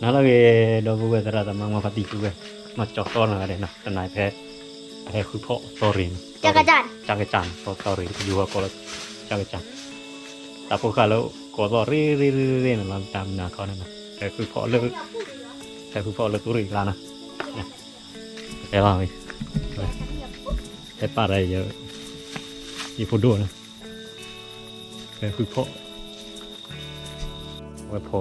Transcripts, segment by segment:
นั่นเราเวดอบุเวตระตมังมาปฏิกูเวมาจอกต้อนอะไรนะแต่นายแพ้แพ้คือเพาะตอรินจักรจันจักรจันตอตอรินอยู่กับกอลจักรจันแต่พวกเขาแล้วกอลรีรีรีรีนั่นเราตามนาเขานั่นนะแต่คือเพาะเลิกแต่คือเพาะเลิกตุรีลานะแต่เราแต่ป่าอะไรเยอะมีพูดด้นะแต่คือเพาะไว้พอ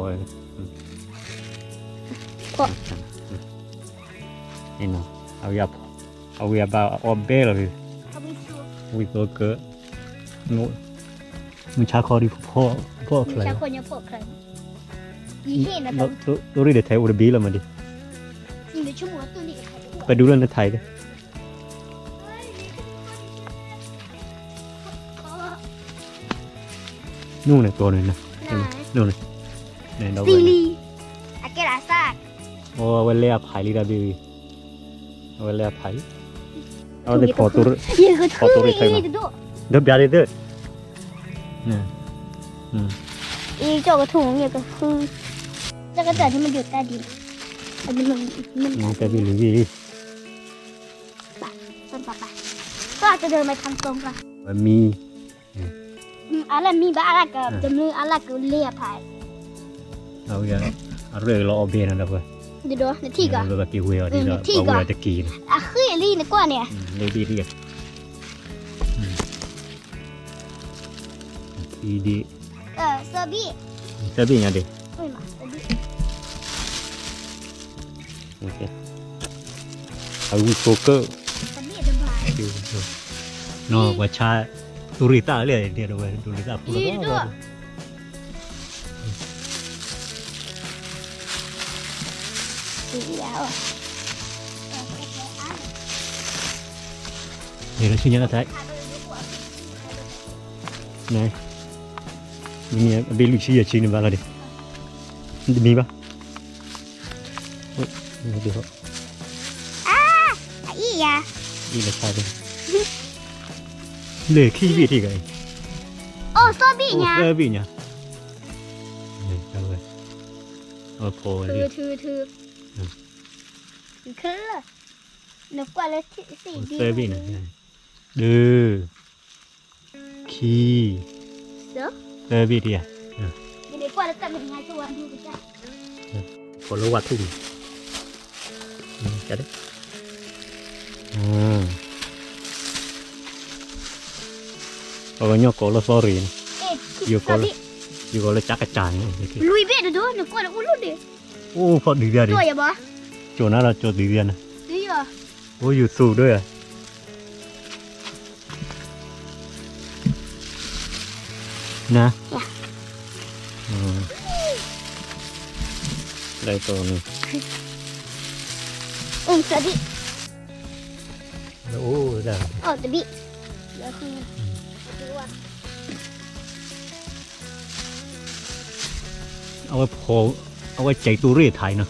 พ่อใครชาคนยังปกใครยีเห็นนะเราตัวตัวตัวรีเดทไทยอุดบีแล้วมาดินี่ในชั่วโมงตัวนี้ไปดูเรื่องในไทยดินู่นน่ะตัวหนึงนะเห็นไหมนู่นน่ะเนี่ยเรา โอ้เวลาไผ่ลีดาบีเวลาไผ่เอาเดี๋ยวพอตัวยังก็ขอตัวทื่อรีไทยมาอีกด้วยเดี๋ยวเดี๋ยวเดี๋ยวเนี่ยอืมอีเจ้ากระถุงเนี่ยก็คือจักรจันทร์ที่มันอ ยู่ใต้ดินอันนี้มันมันน้องแต่บีหรือบีต้นปะปะก็อาจจะเดินไปทางตรงกันมันมีอืมอะไรมีบ้าอะไรกับอ่าจำเนื้ออะไรกับเลียพายเอาอย่างเอาเรื่องเราเอาเบียร์นั่นแหละเพื่อนเดี๋ยวดูนาทีก่อนเราตะกี้เวียดีเราที่ก่อนเอาเวียตะกี้นะอะคือไอ้ลี่นี่กว่าเนี่ยอืมเลยดีเรียกอืมดีดีเออเซอร์บี้จะเป็นยังไงเฮ้ยมาเซอร์บี้โอเคเอาวิโซเกอร์เซอร์บี้สบายดูดูนอกว่าชาตุริตาเลยเดี๋ยวเราไปตุริตาพูดอีแล้ว ด้ก็วยดีแล้วอะเดี๋ยวเราชื่อยังไงไทยไหนมีเนี่ยเบลูชีอย่าชี้นี่บ้างละดิ คือนึกว่าแล้วที่สี่ดีเซอร์บีนะดื้อขี้เสือเซอร์บีที่อะเดี๋ยวกว่าแล้วแต่เป็นไงตัวดูไปจ้ะพอรู้ว่าทุ่มอืมจะได้อืมเอาไปยกโกลสอรีนเอ๊ะอยู่เซก่ออนร์เลยบี้อยู่ก็เลยจักรจานนี่ลุยเบ็ดดูนึกว่าแล้วอุ้ยรู้ดิโอ้พอดีเดียวดิตัวอย่าบ่ โจน่าเราโจดีเดียวนะดีอะโอ้อยู่สูงด้วยอะนะอืมได้ตัวนึงอืมเซอร์บี้โอ้ได้โอ้เซอร์บี้เดี๋ยวคือาเอาไว้พอเอาไว้ใจตัวเรียไทยเนาะ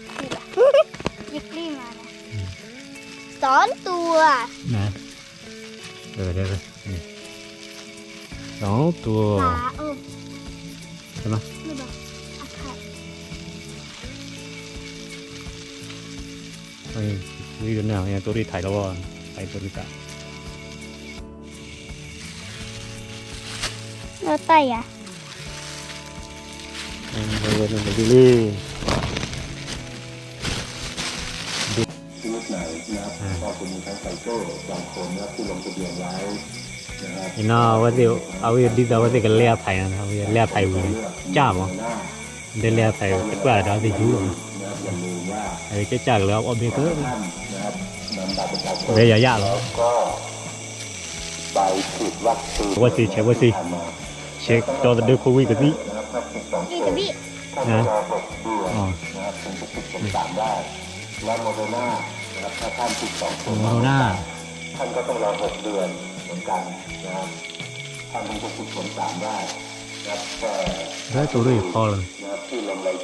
สองตัวนะเออเดี๋ยวเลยนี่สองตัวปลาโอ้ใช่ไหมไม่บอกอะไข่ไอ้นี่ตัวเนี่ยตัวรีไทยแล้วว่าไอ้ตัวรีตะแล้วไตอะเออเออเออดิลี่ชีวิตไหนนะครับก็จะมีทั้งไซโก้บางคนนะผู้ลงทะเบียนไว้นะครับนี่เนาะว่าสิเอาไว้ดีแต่ว่าสิกันเลี้ยไทยนะครับเลี้ยไทยวิ่งจ้ามั้งหน้าเดินเลี้ยไทยกว่าเราจะยุ่งนะครับอย่าลืมว่าไอ้เจ้าจากแล้วเอาเบเกอร์ท่านนะครับนำบัตรประชาชนเรียยาหรอก็ไปฉีดวัคซีนว่าสิเช็คว่าสิผ่านมาเช็คจอตะเดือโควิดกันนี่นะครับถ้าติดสองอีคตะนบี้ถ้านะจะหกเดือนอ๋อนะครับถึงจะติดสงสารได้และโมเดอร์นา นะครับถ้าท่านติดสองคนโมโรนาท่านก็ต้องรอหกเดือนเหมือนกันนะครับท่านถึงจะติดผลสามได้นะครับแต่เฮ้ยตัวรีพอเลยนะครับที่ลงเลย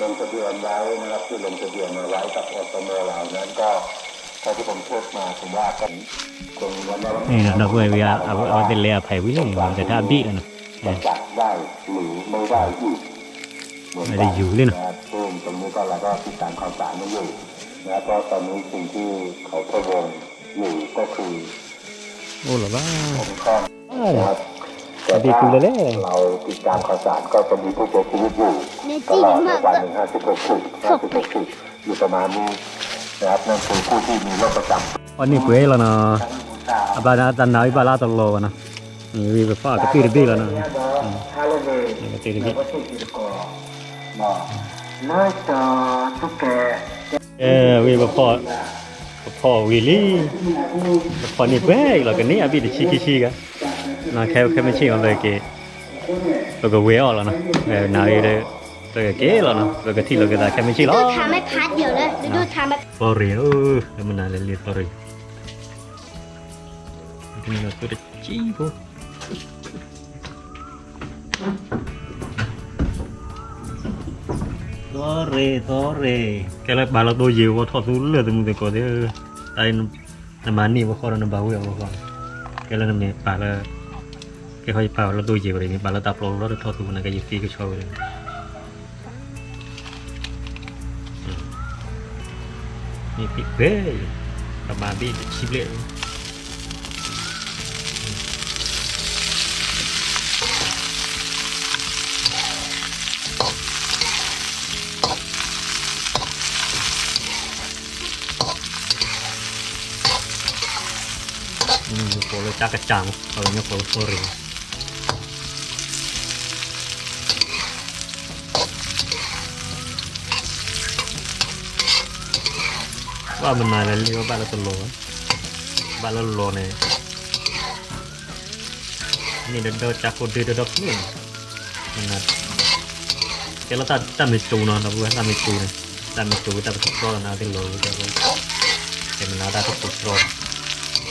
ลงทะเบียนไว้นะครับที่ลงทะเบียนมาไว้กับอสมเรานั้นก็เท่าที่ผมเช็คมาผมว่ากันตรงวันนั้นนี่นะเราเว้ยว่าเอาเอาเป็นเลียไผ่วิลเลยมันจะท่าบี้กันนะจะจัดได้หรือไม่ได้อีกเหมือนไม่กันได้อยู่เลยนะนะครับซึ่งตรงนี้ก็เราก็ติดตามข่าวสารมาอยู่ นะครับเพราะตอนนี้สิ่งที่เขาพะวงอยู่ก็คือโอ้หรอว่าโอมิครอนนะครับแต่ดีถ้าขึ้นเลยแหละเราติดตามข่าวสารก็จะมีผู้เสียชีวิตอยู่ในตจริงลอดในมากวันก็หนึ่งห้าสิบหกสิบห้าสิบหกสิบอยู่ประมาณนี้นะครับนั่นคือผู้ที่มีโรคประจำอันนี้เว้ยแล้วนะทั้งบูชาอาบานาตันนาวิบาลาตลอดนะนี่วิบฟ้ากับปีรบี้แล้วนะฮาโลวีนนี่ก็ปีรบี้วัตถุดิบก็มา น้อยต่อตุ๊กแกเออวิบพ่อพ่อวิลลี่พ่อนี่เว้ยแล้วก็นี่อาบีดิชิกิชิกะนะแค่แค่ไม่ชิกันเลยเกแล้วก็เว้ยแล้วนะเออนายเลยเลยเกแล้วนะแล้วก็ที่แล้วก็ได้แค่ไม่ชิหรอดูทำให้พัดเดียวเลยดูทำแบบฟอรีเออแล้วมันอะไรเรียนฟอรีนี่เราตัวจีบ Sorry, sorry. Cái là bà là tôi nhiều quá thoát xuống lửa từ mình có thế đây là mà ni quá khó là nó bảo vệ quá khó. Cái là này bà là cái hơi bảo là tôi nhiều rồi bà là tập lo nó thoát xuống này cái gì phi cái show rồi. Ni bị ghê. Các bà bị chìm Ini polo tsaka chamo. Alam nyo polo polo rin. Wah benar lagi apa lo telur? Balon lo nih. Ini dedok cakut dedok nih. Benar. Kalau tak tak micu nih, bukan tak nih. Tak micu tak betul nana telur. Kita benar tak betul.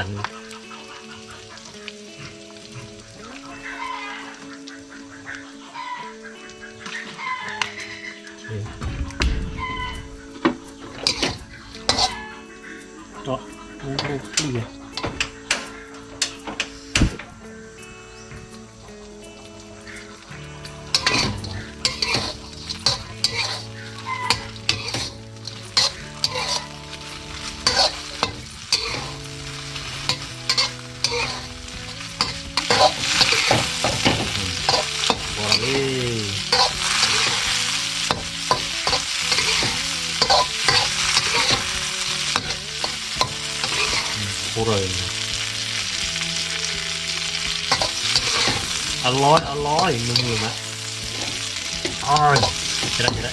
gue sih le le juti no mana bukan dinner dinner tak ada rồi aloy aloy luôn người mà. Ôi thế đấy thế đấy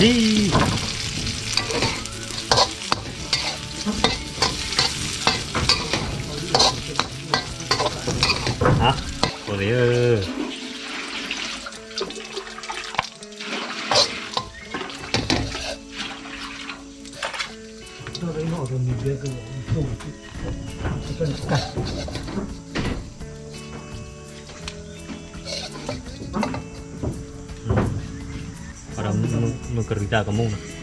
đi. Hả? Rồi gì ơi. จากกระมุ่งนะ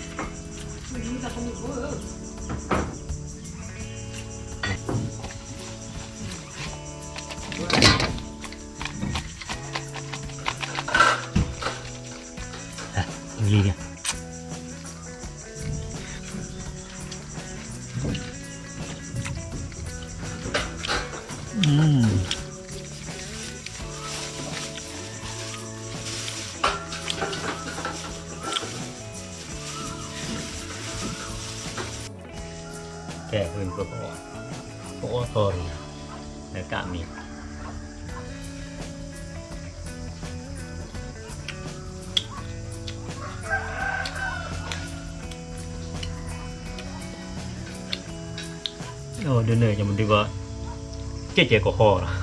kevin của cô cô thôi cả mình rồi đưa này cho mình đi vợ cái trẻ của họ rồi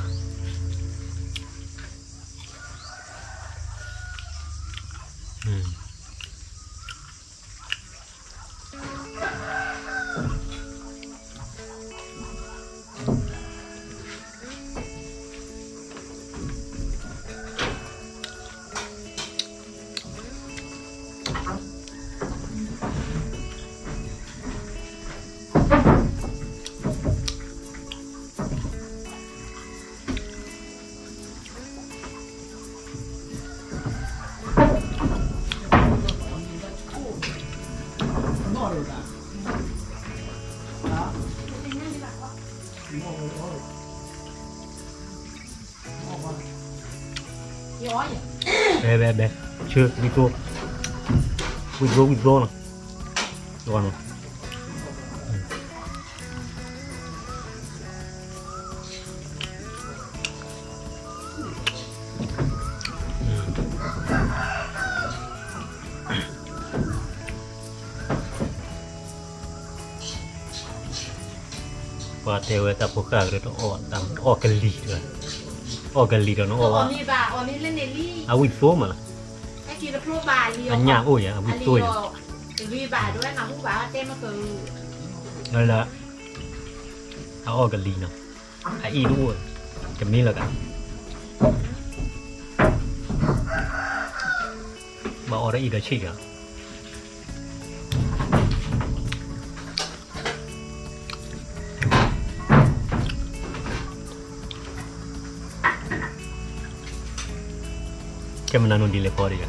bè chưa đi cua quýt vô quýt vô nè giòn rồi Và theo tập bốc hàng rồi nó ổn, đằng ổn lì rồi ổn cái lì rồi nó อ๋อ ổn นี่บาอ๋อนี่เล่นเนลลี่ à quỳ số mà ไอ้ทีละพวกบาเลียว anh nhà ôi à อั quỳ น tôi เลียวเป็นวีบาด้วยนะผู้บาเต้นมาคือ đây là à ổn cái lì nào à y đúng rồi cái mi là cả mà ở đây y đã chỉ à cái mình ăn đi lấy phò đi à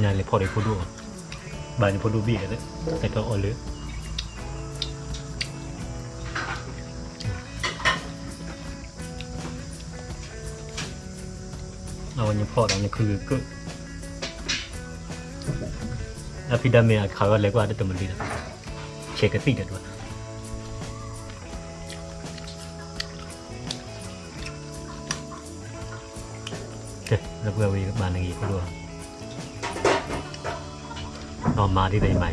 nhà lấy phò đi phô đua bà đi phô đua bia đấy tại tôi ở lứa เอาวันนี้พอตอนนี้คือก็อภิดาเมียเขาว่าเล็กกว่าได้ตัวมันดีนะเช็คกันติดด้วยเด็กแล้วก็ วีบานอย่างงี้ก็ด้วยนอนมาที่ไหนใหม่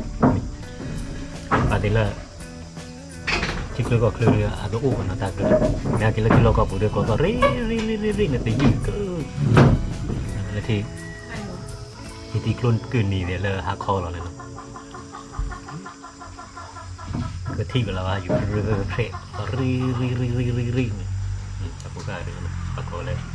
ปาติเลอร์ที่คือก็คืออาตัวอู้กันนะแต่คือเนี่กินแล้วกินเราก็บุเรก็ต้องรีรีรีรีรีเนี่ยตียืดก็แล้วที่ทีที่คลุนกืนนี่เนี่ยเลยหักคอเราเลยเนาะก็ที่เวลาว่าอยู่เรือเพลรีรีรีรีรีรีเนี่ยจับพวกได้เลยนะปักโคเลยวัวปักเลย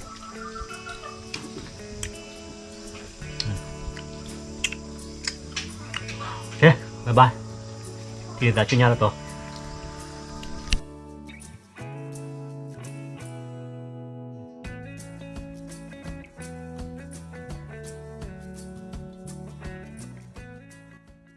bye bye thì giờ chuyên nhà là tôi.